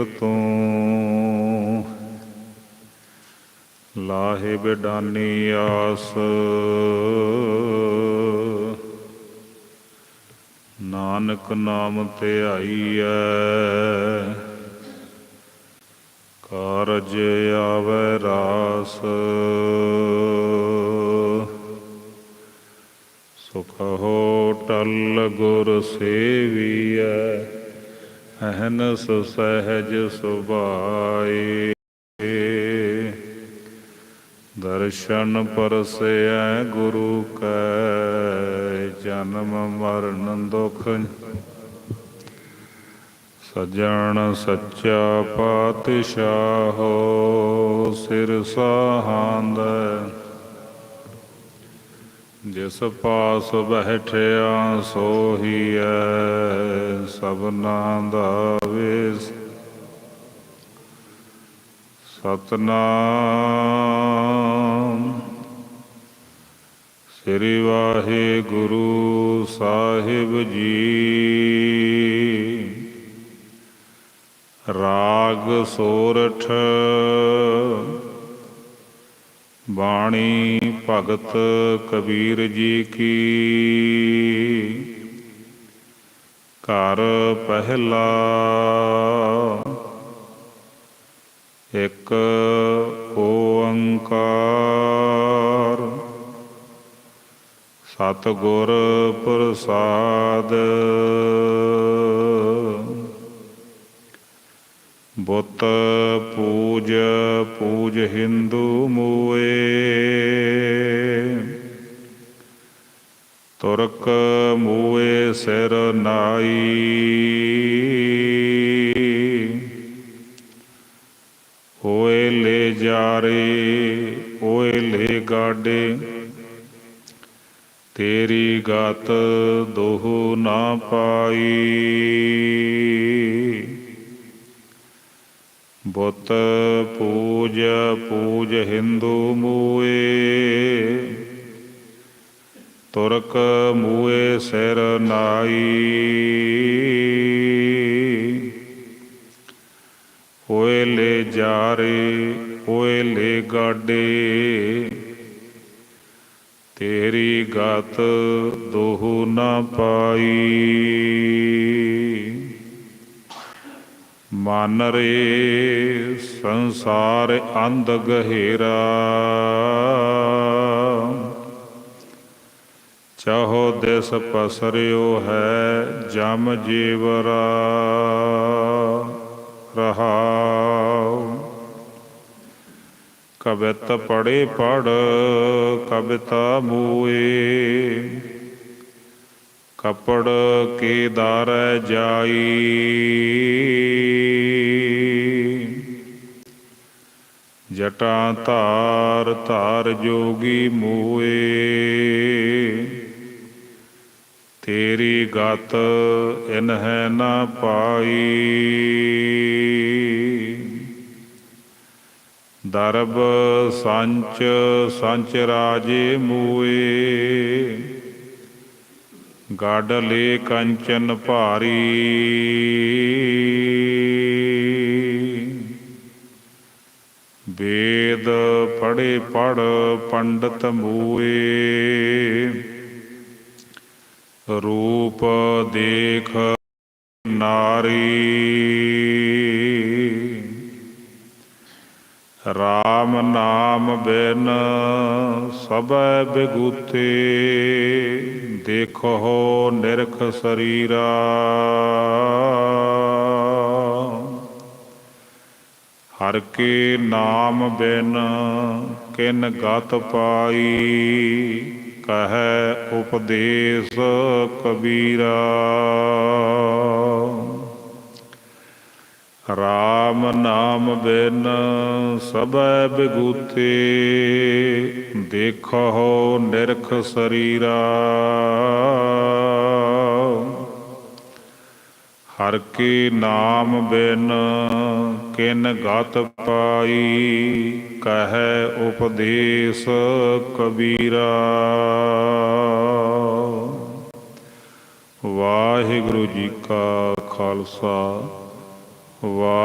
ਤੂੰ ਲਾਹੇ ਬਿਡਾਨੀ ਆਸ ਨਾਨਕ ਨਾਮ ਤੇ ਆਈ ਆਈਐ ਕਾਰਜ ਆਵੈ ਰਾਸ। ਸੁਖ ਹੋ ਟਲ ਗੁਰ ਸੇਵੀਐ। ਅਹਨਸ ਸਹਿਜ ਸੁਭਾਏ ਦਰਸ਼ਨ ਪਰਸੈ ਗੁਰੂ ਕੈ, ਜਨਮ ਮਰਨ ਦੁਖ। ਸਜਣ ਸੱਚਾ ਪਾਤਸ਼ਾਹ ਸਿਰ ਸਾਹਾੰਦ। ਜਿਸ ਪਾਸ ਬਹਿਠਿਆ ਸੋਹੀਐ ਸਭਨਾ ਸਤਨਾਮ। ਸ੍ਰੀ ਵਾਹਿਗੁਰੂ ਸਾਹਿਬ ਜੀ। ਰਾਗ ਸੋਰਠ। ਬਾਣੀ ਭਗਤ ਕਬੀਰ ਜੀ ਕੀ। ਘਰ ਪਹਿਲਾ। ਇੱਕ ਓੰਕਾਰ। ਸਤਿਗੁਰ ਪ੍ਰਸਾਦ। ਬੁੱਤ ਪੂਜ ਪੂਜ ਹਿੰਦੂ ਮੂਏ। ਤੁਰਕ ਮੂਏ ਸਿਰ ਨਾਈ ਓਏ ਲੈ ਜਾਰੇ ਓਏ ਲੈ ਗਾਡੇ ਤੇਰੀ ਗਤ ਦੋਹ ਨਾ ਪਾਈ ਬੁੱਤ ਪੂਜ ਪੂਜ ਹਿੰਦੂ ਮੂਏ ਤੁਰਕ ਮੂਏ ਸਿਰ ਨਾਈ। ਹੋਏ ਲੈ ਜਾਰੇ ਓਏ ਲੈ ਗਾਡੇ। ਤੇਰੀ ਗਤ ਦੋਹ ਨਾ ਪਾਈ। ਮਨ ਰੇ ਸੰਸਾਰ ਅੰਧ ਗਹਿਰਾ। ਚਾਹੋ ਦਿਸ ਪਸਰਿਓ ਹੈ ਜਮ ਜੀਵਰਾ ਰਹਾਉ। ਕਬਿਤ ਪੜੇ ਪੜ ਕਬਿਤਾ ਮੂਏ। ਕਪੜ ਕੇ ਦਰ ਜਾਈ। ਜਟਾ ਧਾਰ ਧਾਰ ਜੋਗੀ ਮੂਏ। ਤੇਰੀ ਗਤ ਇਨਹਿ ਨਾ ਪਾਈ। ਦਰਬ ਸੰਚ ਸੰਚ ਰਾਜੇ ਮੂਏ। ਗਾਡ ਲੇ ਕੰਚਨ ਭਾਰੀ। ਵੇਦ ਪੜੇ ਪੜ ਪੰਡਤ ਮੂਏ। ਰੂਪ ਦੇਖ ਨਾਰੀ। RAM ਨਾਮ ਬਿਨ ਸਭੈ ਬਿਗੂਤੇ ਦੇਖੋ ਨਿਰਖ ਸਰੀਰਾ। ਹਰ ਕੇ ਨਾਮ ਬਿਨ ਕਿਨ ਗਤ ਪਾਈ ਕਹੈ ਉਪਦੇਸ਼ ਕਬੀਰਾ। RAM ਨਾਮ ਬਿਨ ਸਭੈ ਬਿਗੂਤੇ ਦੇਖੋ ਨਿਰਖ ਸਰੀਰਾ। ਹਰ ਕੀ ਨਾਮ ਬਿਨ ਕਿਨ ਗਤ ਪਾਈ ਕਹੈ ਉਪਦੇਸ਼ ਕਬੀਰਾ। ਵਾਹਿਗੁਰੂ ਜੀ ਕਾ ਖਾਲਸਾ